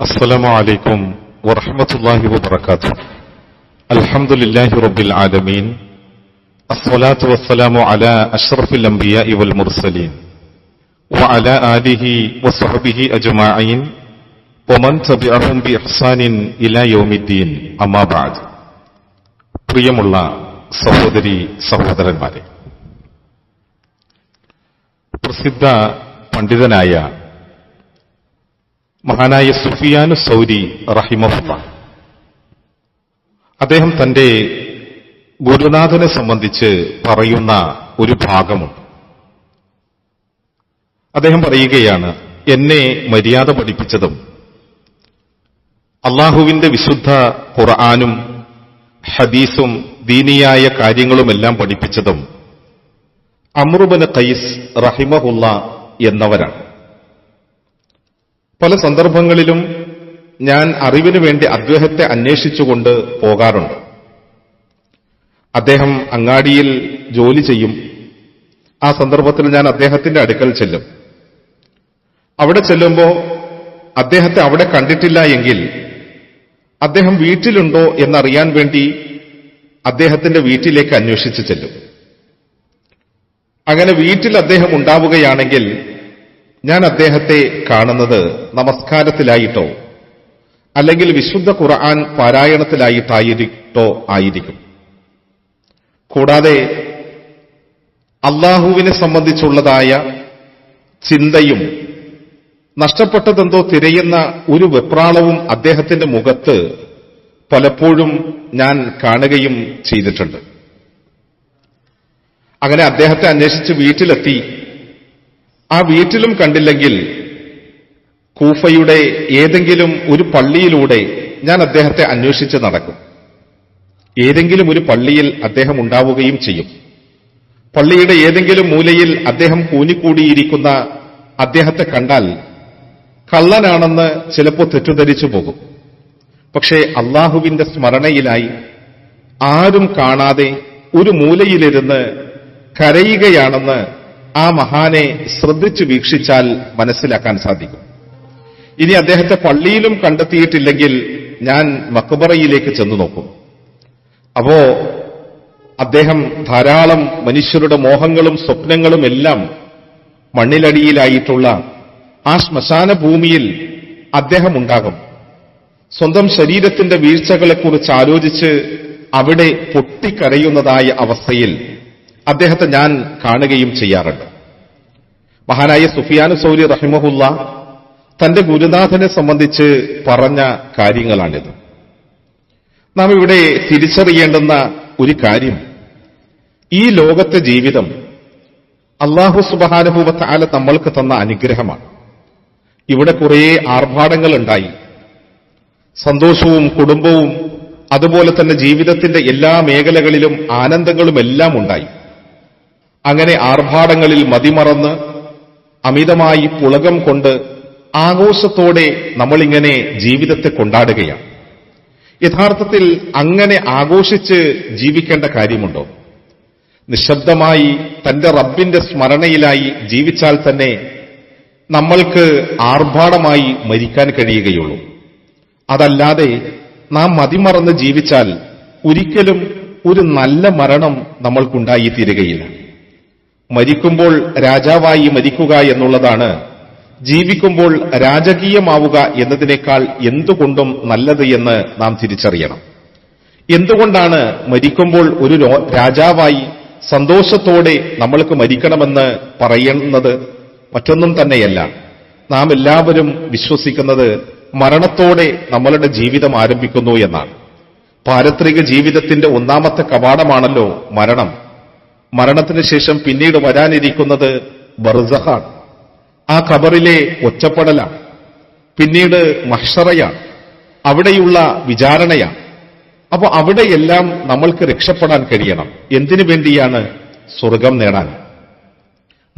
السلام عليكم ورحمة الله وبركاته الحمد لله رب العالمين الصلاة والسلام على أشرف الأنبياء والمرسلين وعلى آله وصحبه أجمعين ومن تبعهم بإحسان إلى يوم الدين أما بعد പ്രിയമുള്ള സഹോദരി സഹോദരന്മാരെ പ്രസിദ്ധ പണ്ഡിതനായ മഹാനായ സുഫിയാനു സൗരി റഹിമഫ അദ്ദേഹം തന്റെ ഗുരുനാഥനെ സംബന്ധിച്ച് പറയുന്ന ഒരു ഭാഗമുണ്ട്. അദ്ദേഹം പറയുകയാണ് എന്നെ മര്യാദ പഠിപ്പിച്ചതും അള്ളാഹുവിന്റെ വിശുദ്ധ ഖുർആാനും ഹദീസും ദീനിയായ കാര്യങ്ങളുമെല്ലാം പഠിപ്പിച്ചതും അമ്രുബന് കൈസ് റഹിമഹുല്ല എന്നവരാണ്. പല സന്ദർഭങ്ങളിലും ഞാൻ അറിവിനു വേണ്ടി അദ്ദേഹത്തെ അന്വേഷിച്ചുകൊണ്ട് പോകാറുണ്ട്. അദ്ദേഹം അങ്ങാടിയിൽ ജോലി ചെയ്യും. ആ സന്ദർഭത്തിൽ ഞാൻ അദ്ദേഹത്തിന്റെ അടുക്കൽ ചെല്ലും. അവിടെ ചെല്ലുമ്പോൾ അദ്ദേഹത്തെ അവിടെ കണ്ടിട്ടില്ല എങ്കിൽ അദ്ദേഹം വീട്ടിലുണ്ടോ എന്നറിയാൻ വേണ്ടി അദ്ദേഹത്തിന്റെ വീട്ടിലേക്ക് അന്വേഷിച്ച് ചെല്ലും. അങ്ങനെ വീട്ടിൽ അദ്ദേഹം ഉണ്ടാവുകയാണെങ്കിൽ ഞാൻ അദ്ദേഹത്തെ കാണുന്നത് നമസ്കാരത്തിലായിട്ടോ അല്ലെങ്കിൽ വിശുദ്ധ ഖുർആൻ പാരായണത്തിലായിട്ടായിട്ടോ ആയിരിക്കും. കൂടാതെ അള്ളാഹുവിനെ സംബന്ധിച്ചുള്ളതായ ചിന്തയും നഷ്ടപ്പെട്ടതെന്തോ തിരയുന്ന ഒരു വെപ്രാളവും അദ്ദേഹത്തിന്റെ മുഖത്ത് പലപ്പോഴും ഞാൻ കാണുകയും ചെയ്തിട്ടുണ്ട്. അങ്ങനെ അദ്ദേഹത്തെ അന്വേഷിച്ച് വീട്ടിലെത്തി ആ വീട്ടിലും കണ്ടില്ലെങ്കിൽ കൂഫയുടെ ഏതെങ്കിലും ഒരു പള്ളിയിലൂടെ ഞാൻ അദ്ദേഹത്തെ അന്വേഷിച്ച് നടക്കും. ഏതെങ്കിലും ഒരു പള്ളിയിൽ അദ്ദേഹം ഉണ്ടാവുകയും ചെയ്യും. പള്ളിയുടെ ഏതെങ്കിലും മൂലയിൽ അദ്ദേഹം കൂനിക്കൂടിയിരിക്കുന്ന അദ്ദേഹത്തെ കണ്ടാൽ കള്ളനാണെന്ന് ചിലപ്പോൾ തെറ്റിദ്ധരിച്ചു പോകും. പക്ഷേ അള്ളാഹുവിന്റെ സ്മരണയിലായി ആരും കാണാതെ ഒരു മൂലയിലിരുന്ന് കരയുകയാണെന്ന് ആ മഹാനെ ശ്രദ്ധിച്ചു വീക്ഷിച്ചാൽ മനസ്സിലാക്കാൻ സാധിക്കും. ഇനി അദ്ദേഹത്തെ പള്ളിയിലും കണ്ടെത്തിയിട്ടില്ലെങ്കിൽ ഞാൻ മക്ബറയിലേക്ക് ചെന്നു നോക്കും. അപ്പോ അദ്ദേഹം ധാരാളം മനുഷ്യരുടെ മോഹങ്ങളും സ്വപ്നങ്ങളും എല്ലാം മണ്ണിലടിയിലായിട്ടുള്ള ആ ശ്മശാന ഭൂമിയിൽ അദ്ദേഹം ഉണ്ടാകും സ്വന്തം ശരീരത്തിന്റെ വീഴ്ചകളെക്കുറിച്ച് ആലോചിച്ച് അവിടെ പൊട്ടിക്കരയുന്നതായ അവസ്ഥയിൽ അദ്ദേഹത്തെ ഞാൻ കാണുകയും ചെയ്യാറുണ്ട്. മഹാനായ സുഫിയാനു സൗരി റഹിമഹുല്ല തന്റെ ഗുരുനാഥനെ സംബന്ധിച്ച് പറഞ്ഞ കാര്യങ്ങളാണിത്. നാം ഇവിടെ തിരിച്ചറിയേണ്ടുന്ന ഒരു കാര്യം. ഈ ലോകത്തെ ജീവിതം അള്ളാഹു സുബാനുഭൂവത്ത് നമ്മൾക്ക് തന്ന അനുഗ്രഹമാണ്. ഇവിടെ കുറേ ആർഭാടങ്ങൾ ഉണ്ടായി സന്തോഷവും കുടുംബവും അതുപോലെ തന്നെ ജീവിതത്തിന്റെ എല്ലാ മേഖലകളിലും ആനന്ദങ്ങളും എല്ലാം ഉണ്ടായി. അങ്ങനെ ആർഭാടങ്ങളിൽ മതിമറന്ന് അമിതമായി പുളകം കൊണ്ട് ആഘോഷത്തോടെ നമ്മളിങ്ങനെ ജീവിതത്തെ കൊണ്ടാടുകയാണ്. യഥാർത്ഥത്തിൽ അങ്ങനെ ആഘോഷിച്ച് ജീവിക്കേണ്ട കാര്യമുണ്ടോ? നിശബ്ദമായി തന്റെ റബ്ബിന്റെ സ്മരണയിലായി ജീവിച്ചാൽ തന്നെ നമ്മൾക്ക് ആർഭാടമായി മരിക്കാൻ കഴിയുകയുള്ളൂ. അതല്ലാതെ നാം മതിമറന്ന് ജീവിച്ചാൽ ഒരിക്കലും ഒരു നല്ല മരണം നമ്മൾക്കുണ്ടായി തീരുകയില്ല മരിക്കുമ്പോൾ രാജാവായി മരിക്കുക എന്നുള്ളതാണ്. ജീവിക്കുമ്പോൾ രാജകീയമാവുക എന്നതിനേക്കാൾ എന്തുകൊണ്ടും നല്ലത് എന്ന് നാം തിരിച്ചറിയണം. എന്തുകൊണ്ടാണ് മരിക്കുമ്പോൾ ഒരു രാജാവായി സന്തോഷത്തോടെ നമ്മൾക്ക് മരിക്കണമെന്ന് പറയുന്നത്? മറ്റൊന്നും തന്നെയല്ല. നാം എല്ലാവരും വിശ്വസിക്കുന്നത് മരണത്തോടെ നമ്മളുടെ ജീവിതം ആരംഭിക്കുന്നു എന്നാണ്. പാരത്രിക ജീവിതത്തിന്റെ ഒന്നാമത്തെ കവാടമാണല്ലോ മരണം. മരണത്തിന് ശേഷം പിന്നീട് വരാനിരിക്കുന്നത് ബർസഹാണ്. ആ ഖബറിലെ ഒറ്റപ്പെടലാണ്. പിന്നീട് മഹ്ഷറയാണ്. അവിടെയുള്ള വിചാരണയാണ്. അപ്പൊ അവിടെയെല്ലാം നമ്മൾക്ക് രക്ഷപ്പെടാൻ കഴിയണം. എന്തിനു വേണ്ടിയാണ് സ്വർഗം നേടാൻ?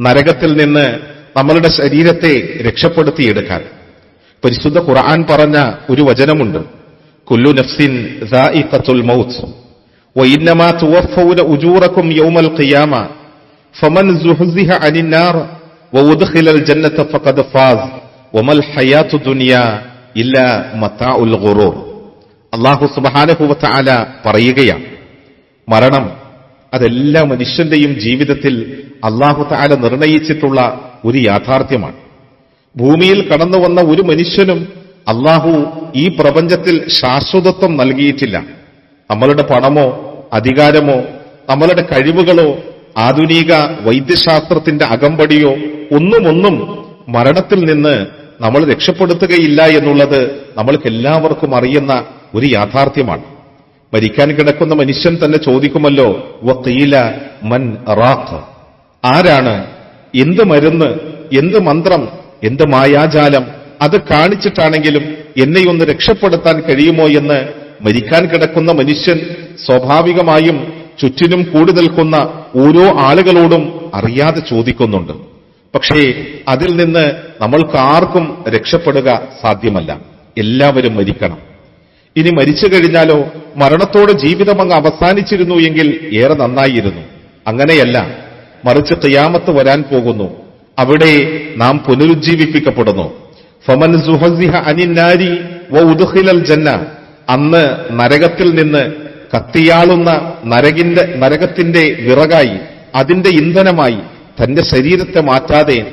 നരകത്തിൽ നിന്ന് നമ്മളുടെ ശരീരത്തെ രക്ഷപ്പെടുത്തിയെടുക്കാൻ. പരിശുദ്ധ ഖുർആൻ പറഞ്ഞ ഒരു വചനമുണ്ട്. കുല്ലു നഫ്സിൻ മൗത്ത്. وإنما توفون أجوركم يوم القيامة فمن زحزح عن النار وأدخل الجنة فقد فاز وما الحياة الدنيا ഇല്ല മത്താ ഉൽ ഗുറൂർ അള്ളാഹു സുബാനഹുവല പറയുകയാണ് മരണം അതെല്ലാ മനുഷ്യന്റെയും ജീവിതത്തിൽ അള്ളാഹു താല നിർണയിച്ചിട്ടുള്ള ഒരു യാഥാർത്ഥ്യമാണ് ഭൂമിയിൽ കടന്നു വന്ന ഒരു മനുഷ്യനും അള്ളാഹു ഈ പ്രപഞ്ചത്തിൽ ശാശ്വതത്വം നൽകിയിട്ടില്ല നമ്മളുടെ പണമോ അധികാരമോ നമ്മളുടെ കഴിവുകളോ ആധുനിക വൈദ്യശാസ്ത്രത്തിന്റെ അകമ്പടിയോ ഒന്നുമൊന്നും മരണത്തിൽ നിന്ന് നമ്മൾ രക്ഷപ്പെടുത്തുകയില്ല എന്നുള്ളത് നമ്മൾക്ക് എല്ലാവർക്കും അറിയുന്ന ഒരു യാഥാർത്ഥ്യമാണ്. മരിക്കാൻ കിടക്കുന്ന മനുഷ്യൻ തന്നെ ചോദിക്കുമല്ലോ വക്കീല മൻ റാഖ്? ആരാണ്? എന്ത് മരുന്ന്? എന്ത് മന്ത്രം? എന്ത് മായാജാലം? അത് കാണിച്ചിട്ടാണെങ്കിലും എന്നെയൊന്ന് രക്ഷപ്പെടുത്താൻ കഴിയുമോ എന്ന് മരിക്കാൻ കിടക്കുന്ന മനുഷ്യൻ സ്വാഭാവികമായും ചുറ്റിനും കൂടി നിൽക്കുന്ന ഓരോ ആളുകളോടും അറിയാതെ ചോദിക്കുന്നുണ്ട്. പക്ഷേ അതിൽ നിന്ന് നമ്മൾക്ക് ആർക്കും രക്ഷപ്പെടുക സാധ്യമല്ല. എല്ലാവരും മരിക്കണം. ഇനി മരിച്ചു കഴിഞ്ഞാലോ മരണത്തോടെ ജീവിതം അങ്ങ് അവസാനിച്ചിരുന്നു എങ്കിൽ ഏറെ നന്നായിരുന്നു. അങ്ങനെയല്ല മറിച്ച് തയ്യാമത്ത് വരാൻ പോകുന്നു. അവിടെ നാം പുനരുജ്ജീവിപ്പിക്കപ്പെടുന്നു. ഫമൻ സുഹസിഹ അനിന്നാരി ജന്ന. അന്ന് നരകത്തിൽ നിന്ന് കത്തിയാളുന്ന നരകിന്റെ നരകത്തിന്റെ വിറകായി അതിന്റെ ഇന്ധനമായി തന്റെ ശരീരത്തെ മാറ്റാതെ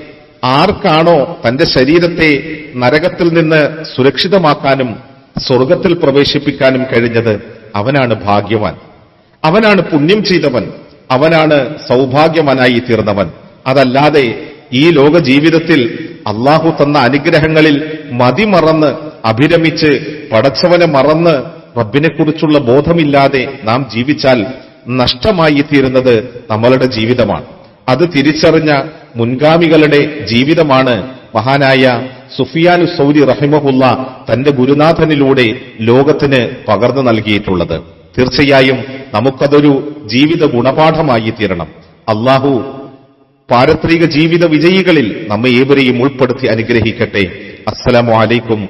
ആർക്കാണോ തന്റെ ശരീരത്തെ നരകത്തിൽ നിന്ന് സുരക്ഷിതമാക്കാനും സ്വർഗത്തിൽ പ്രവേശിപ്പിക്കാനും കഴിഞ്ഞത് അവനാണ് ഭാഗ്യവാൻ. അവനാണ് പുണ്യം ചെയ്തവൻ. അവനാണ് സൗഭാഗ്യവാനായി തീർന്നവൻ. അതല്ലാതെ ഈ ലോക ജീവിതത്തിൽ അള്ളാഹു തന്ന അനുഗ്രഹങ്ങളിൽ മതിമറന്ന് അഭിരമിച്ച് പടച്ചവനെ മറന്ന് റബ്ബിനെക്കുറിച്ചുള്ള ബോധമില്ലാതെ നാം ജീവിച്ചാൽ നഷ്ടമായി തീരുന്നത് നമ്മളുടെ ജീവിതമാണ്. അത് തിരിച്ചറിഞ്ഞ മുൻഗാമികളുടെ ജീവിതമാണ് മഹാനായ സുഫിയാനു സൗരി റഹിമഹുല്ല തന്റെ ഗുരുനാഥനിലൂടെ ലോകത്തിന് പകർന്നു നൽകിയിട്ടുള്ളത്. തീർച്ചയായും നമുക്കതൊരു ജീവിത ഗുണപാഠമായി തീരണം അള്ളാഹു പാരത്രിക ജീവിത വിജയികളിൽ നമ്മെ ഏവരെയും ഉൾപ്പെടുത്തി അനുഗ്രഹിക്കട്ടെ. അസ്സലാമു അലൈക്കും